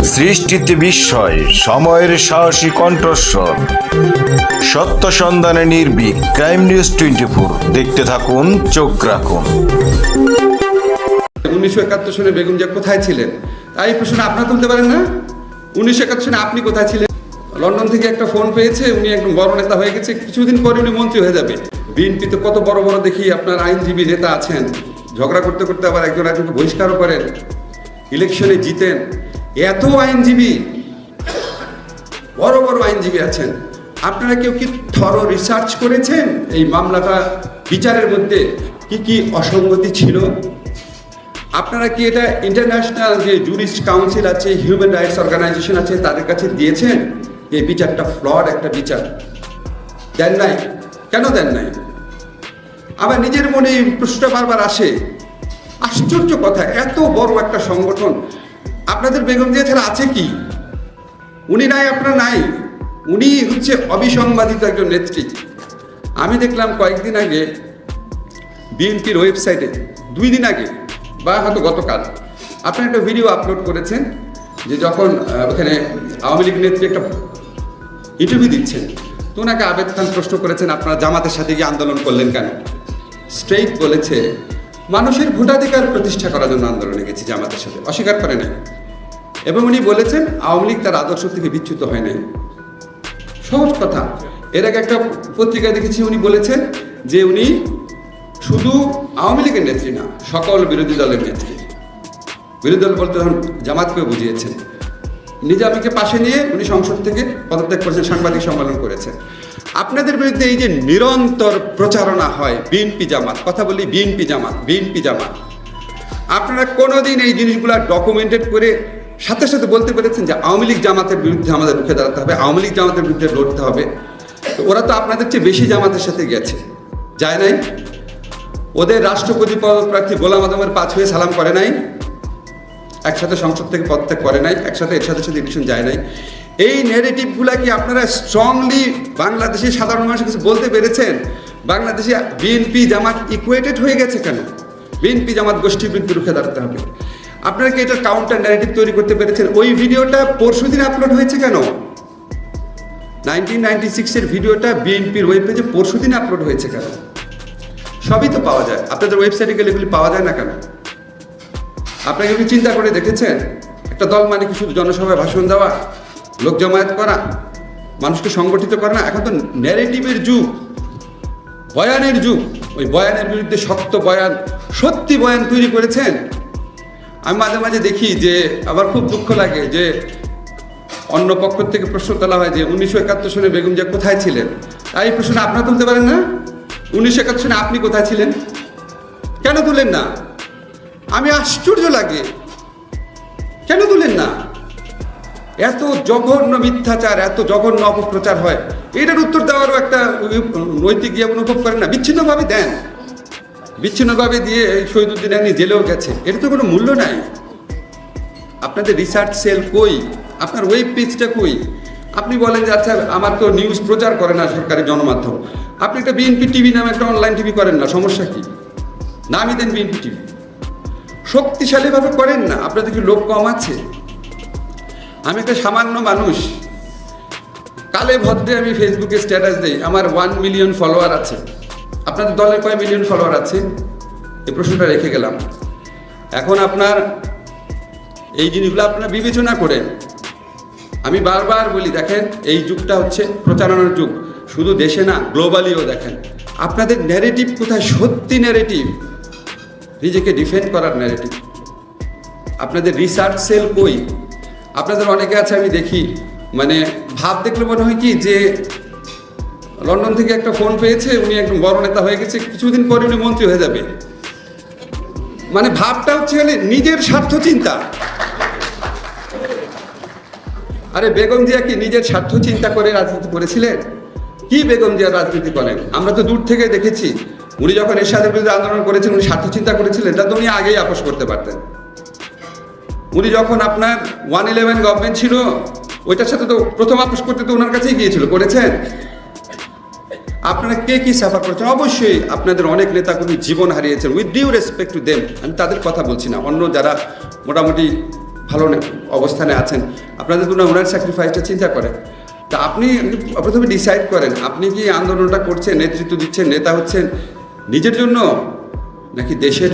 সৃষ্টিতে বিস্ময়, সময়ের সাহসী কণ্ঠস্বর। সত্য সন্ধানে নির্ভীক, ক্রাইম নিউজ টোয়েন্টি ফোর। দেখতে থাকুন, চোখ রাখুন। উনিশশো একাত্তর সনে বেগম জিয়া কোথায় ছিলেন? তাই এই প্রশ্ন আপনারা তুলতে পারেন না? উনিশশো একাত্তর সনে আপনি কোথায় ছিলেন? লন্ডন থেকে একটা ফোন পেয়েছে, উনি একদম বড় নেতা হয়ে গেছে। কিছুদিন পরে উনি মন্ত্রী হয়ে যাবে। বিএনপিতে কত বড় বড় দেখি আপনার আইনজীবী নেতা আছেন। ঝগড়া করতে করতে আবার একজন একজনকে বহিষ্কারও করেন। ইলেকশনে জিতেন। এত আইনজীবী, বড় বড় আইনজীবী আছেন। আপনারা কেউ কি থর রিসার্চ করেছেন এই মামলাটা, বিচারের মধ্যে কি কি অসঙ্গতি ছিল? আপনারা কি এটা ইন্টারন্যাশনাল যে জুরিস্ট কাউন্সিল আছে হিউম্যান রাইটস অর্গানাইজেশন আছে, তাদের কাছে দিয়েছেন এই বিচারটা ফ্লড একটা বিচার? দেন নাই? কেন দেন নাই? আবার নিজের মনে প্রশ্নটা বারবার আসে। আশ্চর্য কথা, এত বড় একটা সংগঠন আপনাদের বেগম জিয়া ছাড়া আছে কি? উনি নাই, আপনার নাই। উনি হচ্ছে অবিসংবাদিত একজন নেত্রী। আমি দেখলাম কয়েকদিন আগে বিএনপির ওয়েবসাইটে, দুই দিন আগে, বা হয়তো গতকাল, আপনি একটা ভিডিও আপলোড করেছেন যে যখন ওখানে আওয়ামী লীগ নেত্রী একটা ইন্টারভিউ দিচ্ছেন, তো ওনাকে আবেদ খান প্রশ্ন করেছেন, আপনারা জামাতের সাথে গিয়ে আন্দোলন করলেন কেন? স্ট্রেইট বলেছে মানুষের ভোটাধিকার প্রতিষ্ঠা করার জন্য আন্দোলনে গেছি জামাতের সাথে। অস্বীকার করে নাই। এবং উনি বলেছেন, আওয়ামী লীগ তার আদর্শ থেকে বিচ্যুত হয় নাই। সহজ কথা। এর আগে একটা পত্রিকায় দেখেছি, উনি বলেছেন যে উনি শুধু আওয়ামী লীগের নেত্রী না, সকল বিরোধী দলের নেত্রী। বিরোধী দল বলতে জামাতকেও বুঝিয়েছেন। নিজামীকে পাশে নিয়ে উনি সংসদ থেকে পদত্যাগ করেছেন, সাংবাদিক সম্মেলন করেছেন আপনাদের বিরুদ্ধে এই যে নিরন্তর প্রচারণা হয়, বিএনপি জামাত, কথা বলি বিএনপি জামাত বিএনপি জামাত। আপনারা কোনোদিন এই জিনিসগুলো ডকুমেন্টেড করে সাথে সাথে বলতে পেরেছেন যে আওয়ামী লীগ জামাতের বিরুদ্ধে আমাদের রুখে দাঁড়াতে হবে, আওয়ামী লীগ জামাতের বিরুদ্ধে লড়তে হবে। ওরা তো আপনাদের চেয়ে বেশি জামাতের সাথে গেছে। যায় নাই? ওদের রাষ্ট্রপতি পদপ্রার্থী গোলাম আদমের পাঁচ হয়ে সালাম করে নাই? একসাথে সংসদ থেকে পদত্যাগ করে নাই, একসাথে এর সাথে সাথে ইলেকশন যায় নাই। এই নেগেটিভগুলা কি আপনারা স্ট্রংলি বাংলাদেশের সাধারণ মানুষের কাছে বলতে পেরেছেন? বাংলাদেশে বিএনপি জামাত ইকুয়েটেড হয়ে গেছে কেন? বিএনপি জামাত গোষ্ঠীর বিরুদ্ধে রুখে দাঁড়াতে হবে। আপনারা কি এটার কাউন্টার ন্যারেটিভ তৈরি করতে পেরেছেন? ওই ভিডিওটা পরশু দিন আপলোড হয়েছে কেন? নাইনটিন নাইনটি সিক্সের ভিডিওটা বিএনপির ওয়েব পেজে পরশু দিন আপলোড হয়েছে কেন? সবই তো পাওয়া যায়। আপনাদের ওয়েবসাইটে গেলে এগুলি পাওয়া যায় না কেন? আপনাকে কি চিন্তা করে দেখেছেন? একটা দল মানে কি শুধু জনসভায় ভাষণ দেওয়া, লোক জমায়েত করা, মানুষকে সংগঠিত করা না? এখন তো ন্যারেটিভের যুগ, বয়ানের যুগ। ওই বয়ানের বিরুদ্ধে শক্ত বয়ান, সত্যি বয়ান তৈরি করেছেন? আমি মাঝে মাঝে দেখি যে আবার খুব দুঃখ লাগে যে, অন্য পক্ষ থেকে প্রশ্ন তোলা হয় যে, উনিশশো একাত্তর সনে বেগম জিয়া কোথায় ছিলেন? তাই প্রশ্ন আপনারা তুলতে পারেন না? উনিশশো একাত্তর সনে আপনি কোথায় ছিলেন? কেন তুলেন না? আমি আশ্চর্য লাগে। কেন তুলেন না? এত জঘন্য মিথ্যাচার, এত জঘন্য অপপ্রচার হয়। এটার উত্তর দেওয়ারও একটা নৈতিক ইয়ে অনুভব করেন না। বিচ্ছিন্নভাবে দেন। বিচ্ছিন্নভাবে দিয়ে শহীদুদ্দিন আপনি জেলেও গেছে। এটা তো কোনো মূল্য নাই। আপনাদের রিসার্চ সেল কই? আপনার ওয়েব পেজটা কই? আপনি বলেন যে আচ্ছা আমার তো নিউজ প্রচার করে না সরকারি জনমাধ্যম। আপনি একটা বিএনপি টিভি নামে একটা অনলাইন টিভি করেন না, সমস্যা কি? নামই দেন বিএনপি টিভি শক্তিশালীভাবে করেন না। আপনাদের কি লোক কম আছে? আমি একটা সামান্য মানুষ। কালে ভদ্রে আমি ফেসবুকে স্ট্যাটাস দিই। আমার ওয়ান মিলিয়ন ফলোয়ার আছে। আপনাদের দলের কয় মিলিয়ন ফলোয়ার আছে? এই প্রশ্নটা রেখে গেলাম। এখন আপনার এই জিনিসগুলো আপনারা বিবেচনা করেন আমি বারবার বলি, দেখেন, এই যুগটা হচ্ছে প্রচারণার যুগ। শুধু দেশে না গ্লোবালিও দেখেন। আপনাদের ন্যারেটিভ কোথায়? সত্যি ন্যারেটিভ নিজেকে ডিফেন্ড করার ন্যারেটিভ আপনাদের রিসার্চ সেল কই? আপনাদের অনেকে আছে, আমি দেখি। মানে ভাব দেখলে মনে হয় কি যে লন্ডন থেকে একটা ফোন পেয়েছে, উনি একদম বড় নেতা হয়ে গেছে, কিছুদিন পরে উনি মন্ত্রী হয়ে যাবে। মানে ভাবটা হচ্ছে গেলে নিজের স্বার্থ চিন্তা। আরে বেগম জিয়া কি নিজের স্বার্থ চিন্তা করে রাজনীতি করেছিলেন? কি বেগম জিয়া রাজনীতি করেন? আমরা তো দূর থেকে দেখেছি। উনি যখন এরশাদের বিরুদ্ধে আন্দোলন করেছেন, উনি স্বার্থ চিন্তা করেছিলেন তা তো উনি আগেই আপোষ করতে পারতেন। উনি যখন আপনার ওয়ান ইলেভেন গভর্নমেন্ট ছিল, ওইটার সাথে তো প্রথম আপোষ করতে তো ওনার কাছেই গিয়েছিল, করেছেন? আপনারা কে কি সাফার করেছেন? অবশ্যই আপনাদের অনেক নেতাকর্মী জীবন হারিয়েছেন with due respect to them আমি তাদের কথা বলছি না, অন্য যারা মোটামুটি ভালো অবস্থানে আছেন, আপনাদের জন্য ওনার স্যাক্রিফাইসটা চিন্তা করেন তা আপনি প্রথমে ডিসাইড করেন, আপনি কি আন্দোলনটা করছেন, নেতৃত্ব দিচ্ছেন, নেতা হচ্ছেন নিজের জন্য নাকি দেশের